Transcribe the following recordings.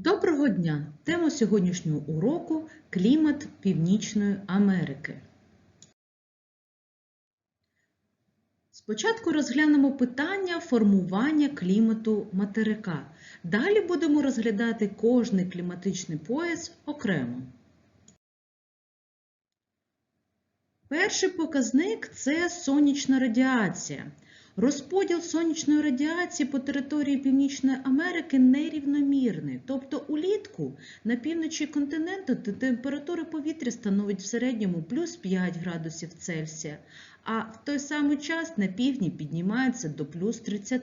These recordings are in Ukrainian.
Доброго дня! Тема сьогоднішнього уроку клімат Північної Америки. Спочатку розглянемо питання формування клімату материка. Далі будемо розглядати кожний кліматичний пояс окремо. Перший показник це сонячна радіація. Розподіл сонячної радіації по території Північної Америки нерівномірний. Тобто улітку на півночі континенту температура повітря становить в середньому плюс 5 градусів Цельсія, а в той самий час на півдні піднімається до плюс 30.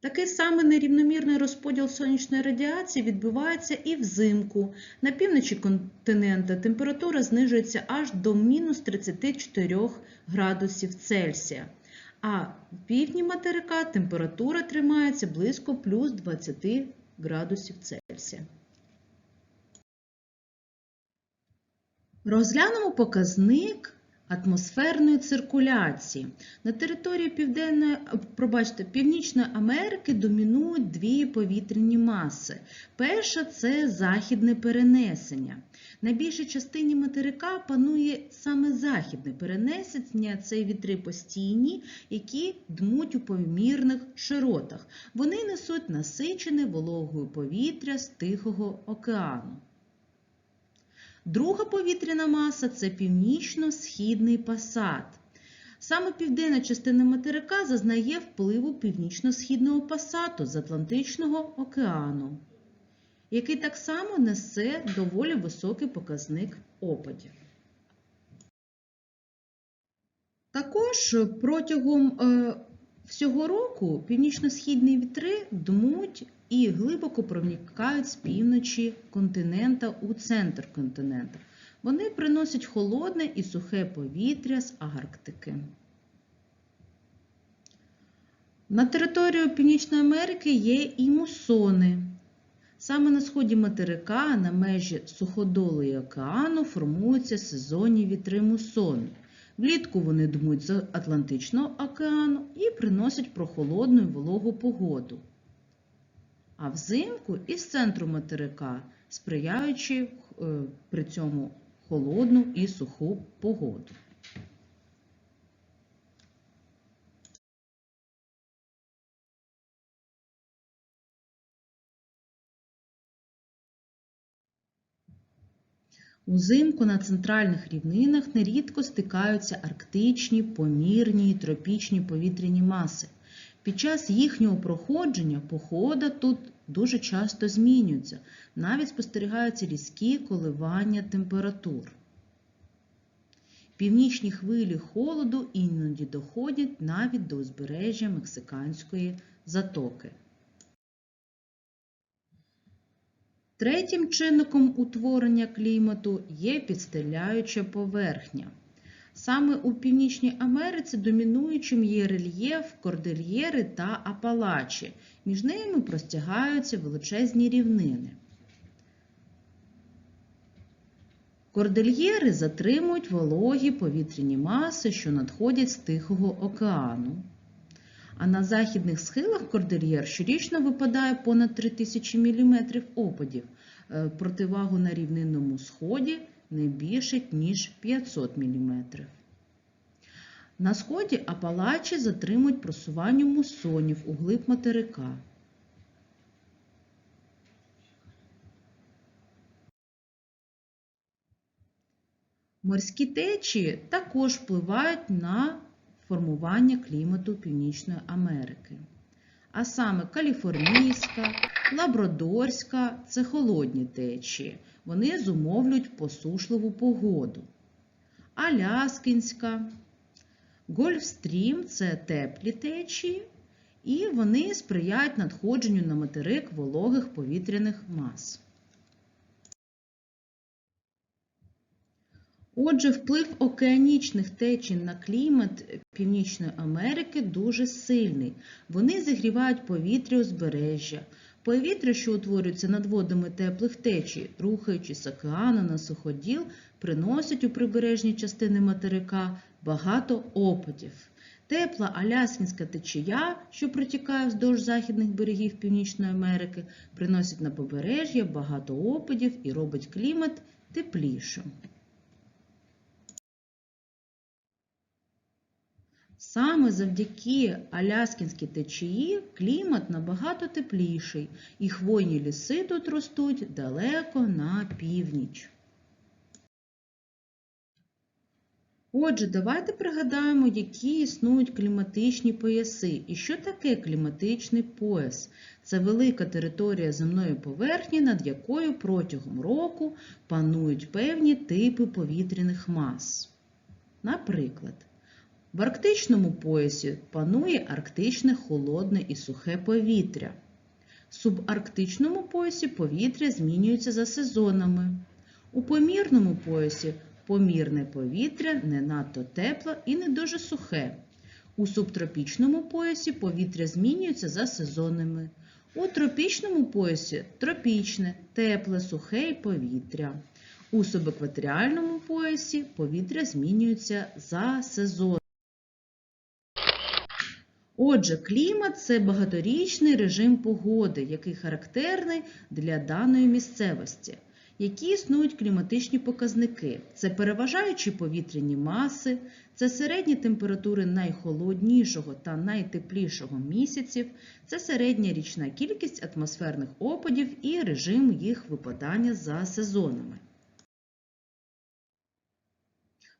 Такий самий нерівномірний розподіл сонячної радіації відбувається і взимку. На півночі континента температура знижується аж до мінус 34 градусів Цельсія, а в півдні материка температура тримається близько плюс 20 градусів Цельсія. Розглянемо показник атмосферної циркуляції. На території Південної, пробачте, Північної Америки домінують дві повітряні маси. Перша це західне перенесення. На більшій частині материка панує саме західне перенесення, це вітри постійні, які дмуть у помірних широтах. Вони несуть насичене вологою повітря з Тихого океану. Друга повітряна маса це північно-східний пасат. Саме південна частина материка зазнає впливу північно-східного пасату з Атлантичного океану, який так само несе доволі високий показник опадів. Також протягом всього року північно-східні вітри дмуть і глибоко проникають з півночі континента у центр континента. Вони приносять холодне і сухе повітря з Арктики. На територію Північної Америки є і мусони. Саме на сході материка, на межі суходолу океану, формуються сезонні вітри мусони. Влітку вони дмуть з Атлантичного океану і приносять прохолодну і вологу погоду а взимку із центру материка, сприяючи при цьому холодну і суху погоду. Узимку на центральних рівнинах нерідко стикаються арктичні, помірні тропічні повітряні маси. Під час їхнього проходження погода тут дуже часто змінюється, навіть спостерігаються різкі коливання температур. Північні хвилі холоду іноді доходять навіть до узбережжя Мексиканської затоки. Третім чинником утворення клімату є підстеляюча поверхня. Саме у Північній Америці домінуючим є рельєф, кордильєри та апалачі. Між ними простягаються величезні рівнини. Кордильєри затримують вологі повітряні маси, що надходять з Тихого океану. А на західних схилах кордильєр щорічно випадає понад 3000 мм опадів. Противагу на рівнинному сході не більше, ніж 500 мм. На сході Апалачі затримують просування мусонів у глиб материка. Морські течії також впливають на формування клімату Північної Америки. А саме Каліфорнійська, Лабрадорська це холодні течії. Вони зумовлюють посушливу погоду. Аляскінська, Гольфстрім це теплі течії, і вони сприяють надходженню на материк вологих повітряних мас. Отже, вплив океанічних течій на клімат Північної Америки дуже сильний. Вони зігрівають повітря узбережжя. Повітря, що утворюється над водами теплих течій, рухаючись з океану на суходіл, приносять у прибережні частини материка багато опадів. Тепла Аляскінська течія, що протікає вздовж західних берегів Північної Америки, приносить на побережжя багато опадів і робить клімат теплішим. Саме завдяки Аляскінській течії клімат набагато тепліший, і хвойні ліси тут ростуть далеко на північ. Отже, давайте пригадаємо, які існують кліматичні пояси і що таке кліматичний пояс. Це велика територія земної поверхні, над якою протягом року панують певні типи повітряних мас. Наприклад, в арктичному поясі панує арктичне холодне і сухе повітря. В субарктичному поясі повітря змінюється за сезонами. У помірному поясі помірне повітря не надто тепле і не дуже сухе. У субтропічному поясі повітря змінюється за сезонами. У тропічному поясі тропічне, тепле, сухе повітря. У субекваторіальному поясі повітря змінюється за сезонами. Отже, клімат це багаторічний режим погоди, який характерний для даної місцевості. Які існують кліматичні показники? Це переважаючі повітряні маси, це середні температури найхолоднішого та найтеплішого місяців, це середня річна кількість атмосферних опадів і режим їх випадання за сезонами.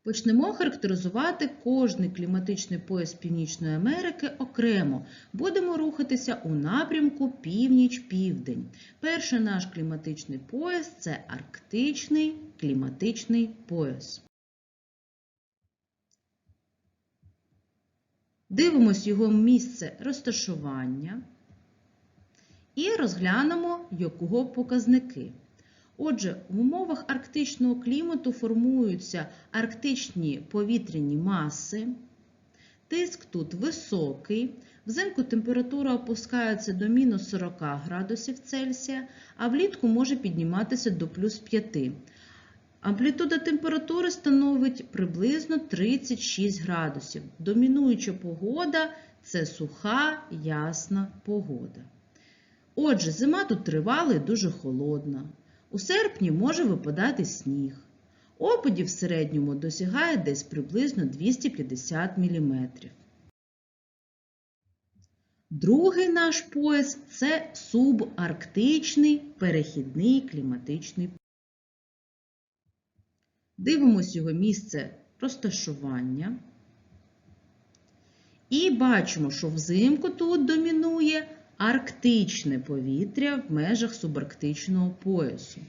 Почнемо характеризувати кожний кліматичний пояс Північної Америки окремо. Будемо рухатися у напрямку північ-південь. Перший наш кліматичний пояс це арктичний кліматичний пояс. Дивимось його місце розташування і розглянемо його показники. Отже, в умовах арктичного клімату формуються арктичні повітряні маси, тиск тут високий, взимку температура опускається до мінус 40 градусів Цельсія, а влітку може підніматися до плюс 5. Амплітуда температури становить приблизно 36 градусів. Домінуюча погода це суха, ясна погода. Отже, зима тут тривала і дуже холодна. У серпні може випадати сніг. Опадів в середньому досягає десь приблизно 250 мм. Другий наш пояс це субарктичний перехідний кліматичний пояс. Дивимось його місце розташування. І бачимо, що взимку тут домінує арктичне повітря в межах субарктичного поясу.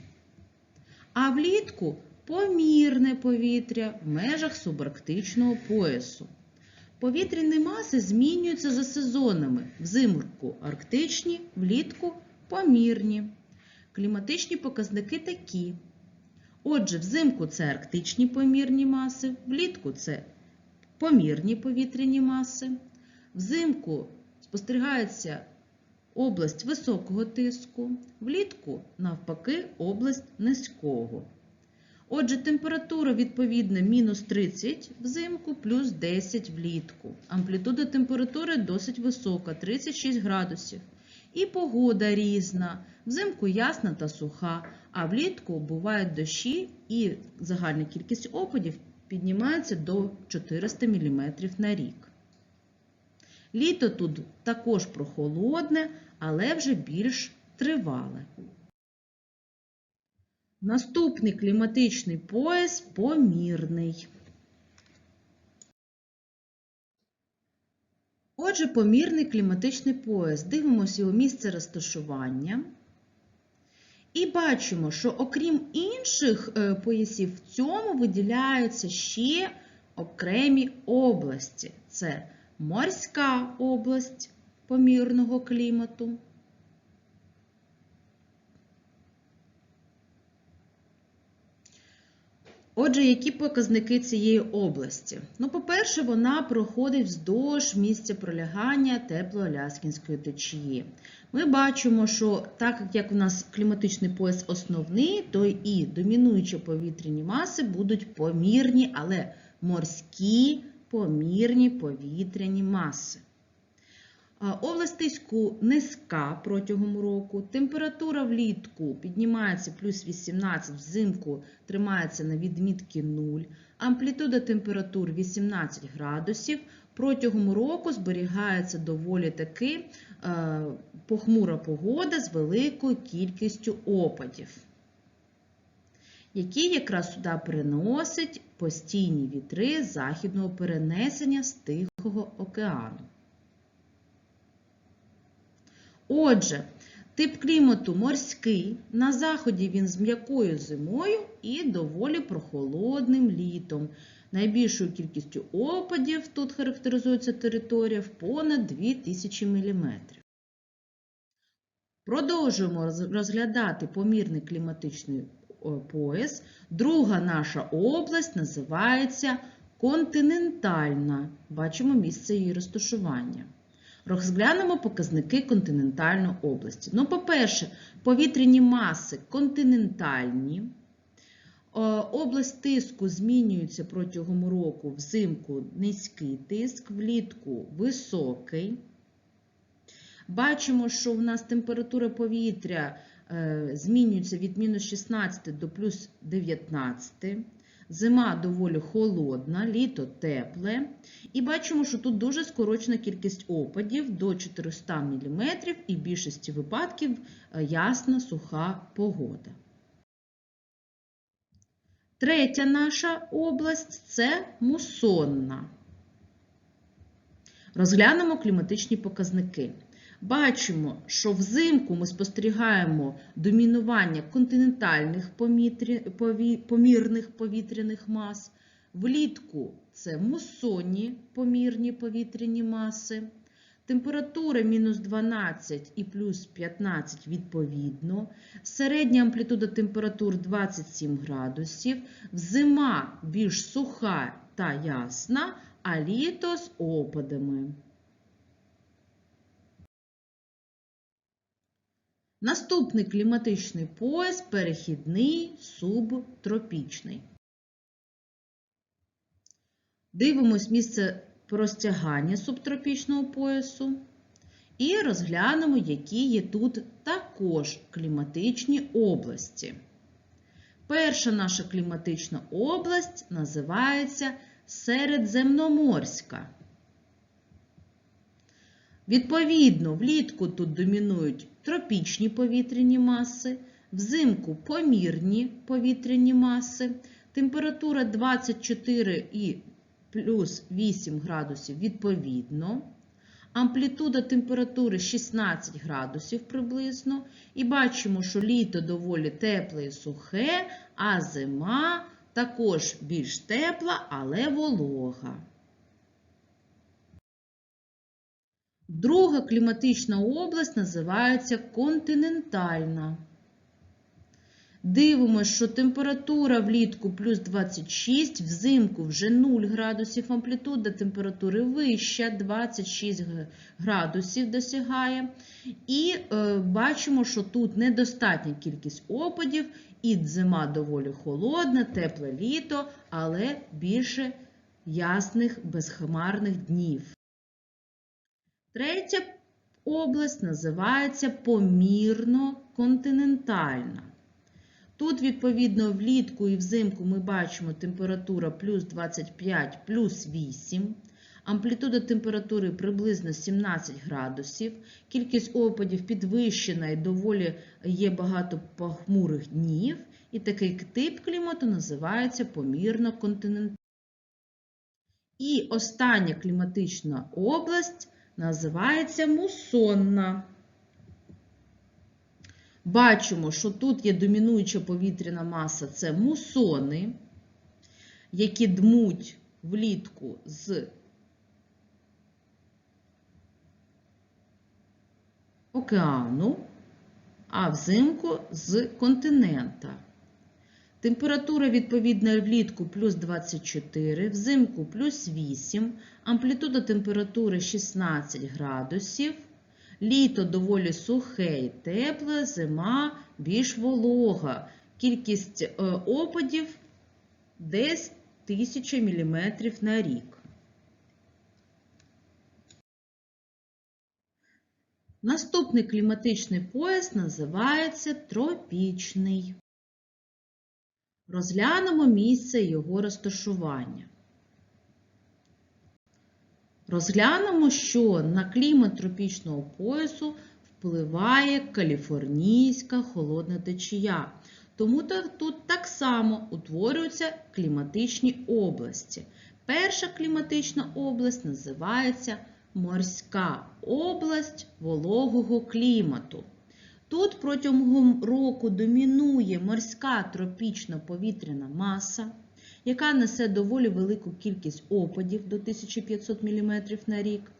А влітку помірне повітря в межах субарктичного поясу. Повітряні маси змінюються за сезонами. Взимку арктичні, влітку помірні. Кліматичні показники такі. Отже, взимку це арктичні помірні маси, влітку це помірні повітряні маси. Взимку спостерігається область високого тиску, влітку, навпаки, область низького. Отже, температура відповідна мінус 30 взимку, плюс 10 влітку. Амплітуда температури досить висока 36 градусів. І погода різна. Взимку ясна та суха, а влітку бувають дощі і загальна кількість опадів піднімається до 400 мм на рік. Літо тут також прохолодне, але вже більш тривале. Наступний кліматичний пояс помірний. Отже, помірний кліматичний пояс. Дивимося його місце розташування. І бачимо, що окрім інших е, поясів, в цьому виділяються ще окремі області. Це морська область помірного клімату. Отже, які показники цієї області? Ну, по-перше, вона проходить вздовж місця пролягання теплоаляскінської течії. Ми бачимо, що так як у нас кліматичний пояс основний, то і домінуючі повітряні маси будуть помірні, але морські помірні повітряні маси. Область низька протягом року. Температура влітку піднімається плюс 18, взимку тримається на відмітки 0. Амплітуда температур 18 градусів. Протягом року зберігається доволі таки е, похмура погода з великою кількістю опадів, які якраз сюди переносять постійні вітри західного перенесення з Тихого океану. Отже, тип клімату морський, на заході він з м'якою зимою і доволі прохолодним літом. Найбільшою кількістю опадів тут характеризується територія в понад 2000 мм. Продовжуємо розглядати помірний кліматичний о, пояс. Друга наша область називається континентальна. Бачимо місце її розташування. Розглянемо показники континентальної області. Ну, по-перше, повітряні маси континентальні. Область тиску змінюється протягом року взимку низький тиск, влітку високий. Бачимо, що у нас температура повітря змінюється від мінус 16 до плюс 19. Зима доволі холодна, літо тепле. І бачимо, що тут дуже скорочена кількість опадів до 400 мм і в більшості випадків е, ясна суха погода. Третя наша область це мусонна. Розглянемо кліматичні показники. Бачимо, що взимку ми спостерігаємо домінування континентальних помірних повітряних мас. Влітку це мусонні помірні повітряні маси. Температура мінус 12 і плюс 15 відповідно. Середня амплітуда температур 27 градусів. Зима більш суха та ясна, а літо з опадами. Наступний кліматичний пояс перехідний субтропічний. Дивимось місце простягання субтропічного поясу і розглянемо, які є тут також кліматичні області. Перша наша кліматична область називається Середземноморська. Відповідно, влітку тут домінують тропічні повітряні маси, взимку помірні повітряні маси, температура 24 і плюс 8 градусів відповідно, амплітуда температури 16 градусів приблизно, і бачимо, що літо доволі тепле і сухе, а зима також більш тепла, але волога. Друга кліматична область називається континентальна. Дивимося, що температура влітку плюс 26, взимку вже 0 градусів, амплітуда температури вища, 26 градусів досягає. І е, бачимо, що тут недостатня кількість опадів, і зима доволі холодна, тепле літо, але більше ясних безхмарних днів. Третя область називається помірно-континентальна. Тут, відповідно, влітку і взимку ми бачимо температура плюс 25, плюс 8, амплітуда температури приблизно 17 градусів, кількість опадів підвищена і доволі є багато похмурих днів, і такий тип клімату називається помірно-континентальний. І остання кліматична область називається мусонна. Бачимо, що тут є домінуюча повітряна маса це мусони, які дмуть влітку з океану, а взимку з континента. Температура відповідна влітку плюс 24, взимку плюс 8, амплітуда температури 16 градусів. Літо доволі сухе і тепле, зима більш волога. Кількість е, опадів десь 1000 мм на рік. Наступний кліматичний пояс називається тропічний. Розглянемо місце його розташування. Розглянемо, що на клімат тропічного поясу впливає каліфорнійська холодна течія. Тому тут так само утворюються кліматичні області. Перша кліматична область називається морська область вологого клімату. Тут протягом року домінує морська тропічна повітряна маса, яка несе доволі велику кількість опадів до 1500 мм на рік.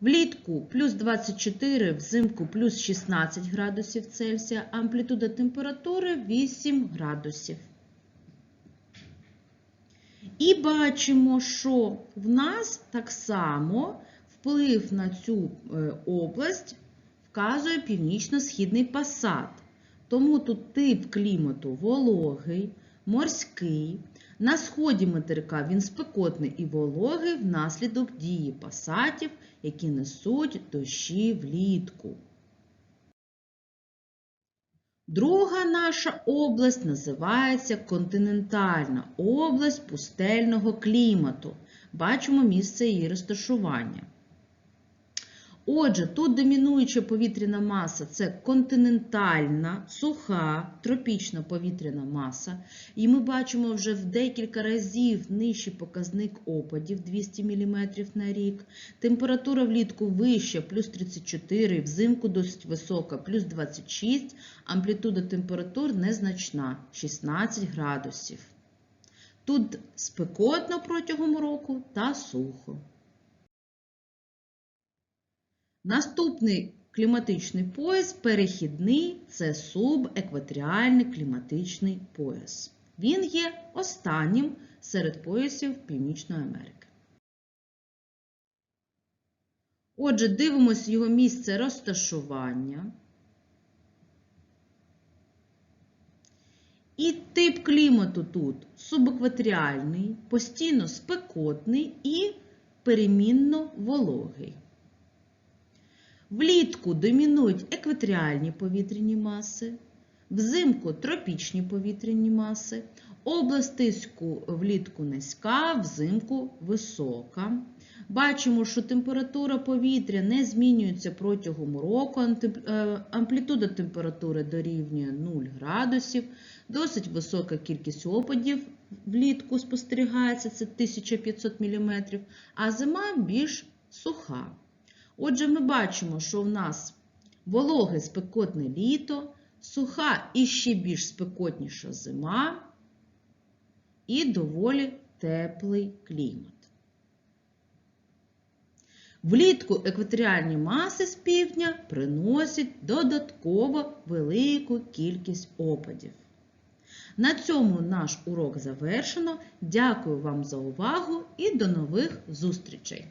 Влітку плюс 24, взимку плюс 16 градусів Цельсія, амплітуда температури 8 градусів. І бачимо, що в нас так само вплив на цю область вказує північно-східний пасат. Тому тут тип клімату вологий, морський. На сході материка він спекотний і вологий внаслідок дії пасатів, які несуть дощі влітку. Друга наша область називається континентальна область пустельного клімату. Бачимо місце її розташування. Отже, тут домінуюча повітряна маса це континентальна, суха, тропічна повітряна маса. І ми бачимо вже в декілька разів нижчий показник опадів 200 мм на рік. Температура влітку вища, плюс 34, взимку досить висока, плюс 26, амплітуда температур незначна 16 градусів. Тут спекотно протягом року та сухо. Наступний кліматичний пояс перехідний це субекваторіальний кліматичний пояс. Він є останнім серед поясів Північної Америки. Отже, дивимося його місце розташування. І тип клімату тут субекваторіальний, постійно спекотний і перемінно вологий. Влітку домінують екваторіальні повітряні маси, взимку тропічні повітряні маси, область тиску влітку низька, взимку висока. Бачимо, що температура повітря не змінюється протягом року, амплітуда температури дорівнює 0 градусів, досить висока кількість опадів влітку спостерігається, це 1500 мм, а зима більш суха. Отже, ми бачимо, що в нас вологе спекотне літо, суха і ще більш спекотніша зима і доволі теплий клімат. Влітку екваторіальні маси з півдня приносять додатково велику кількість опадів. На цьому наш урок завершено. Дякую вам за увагу і до нових зустрічей!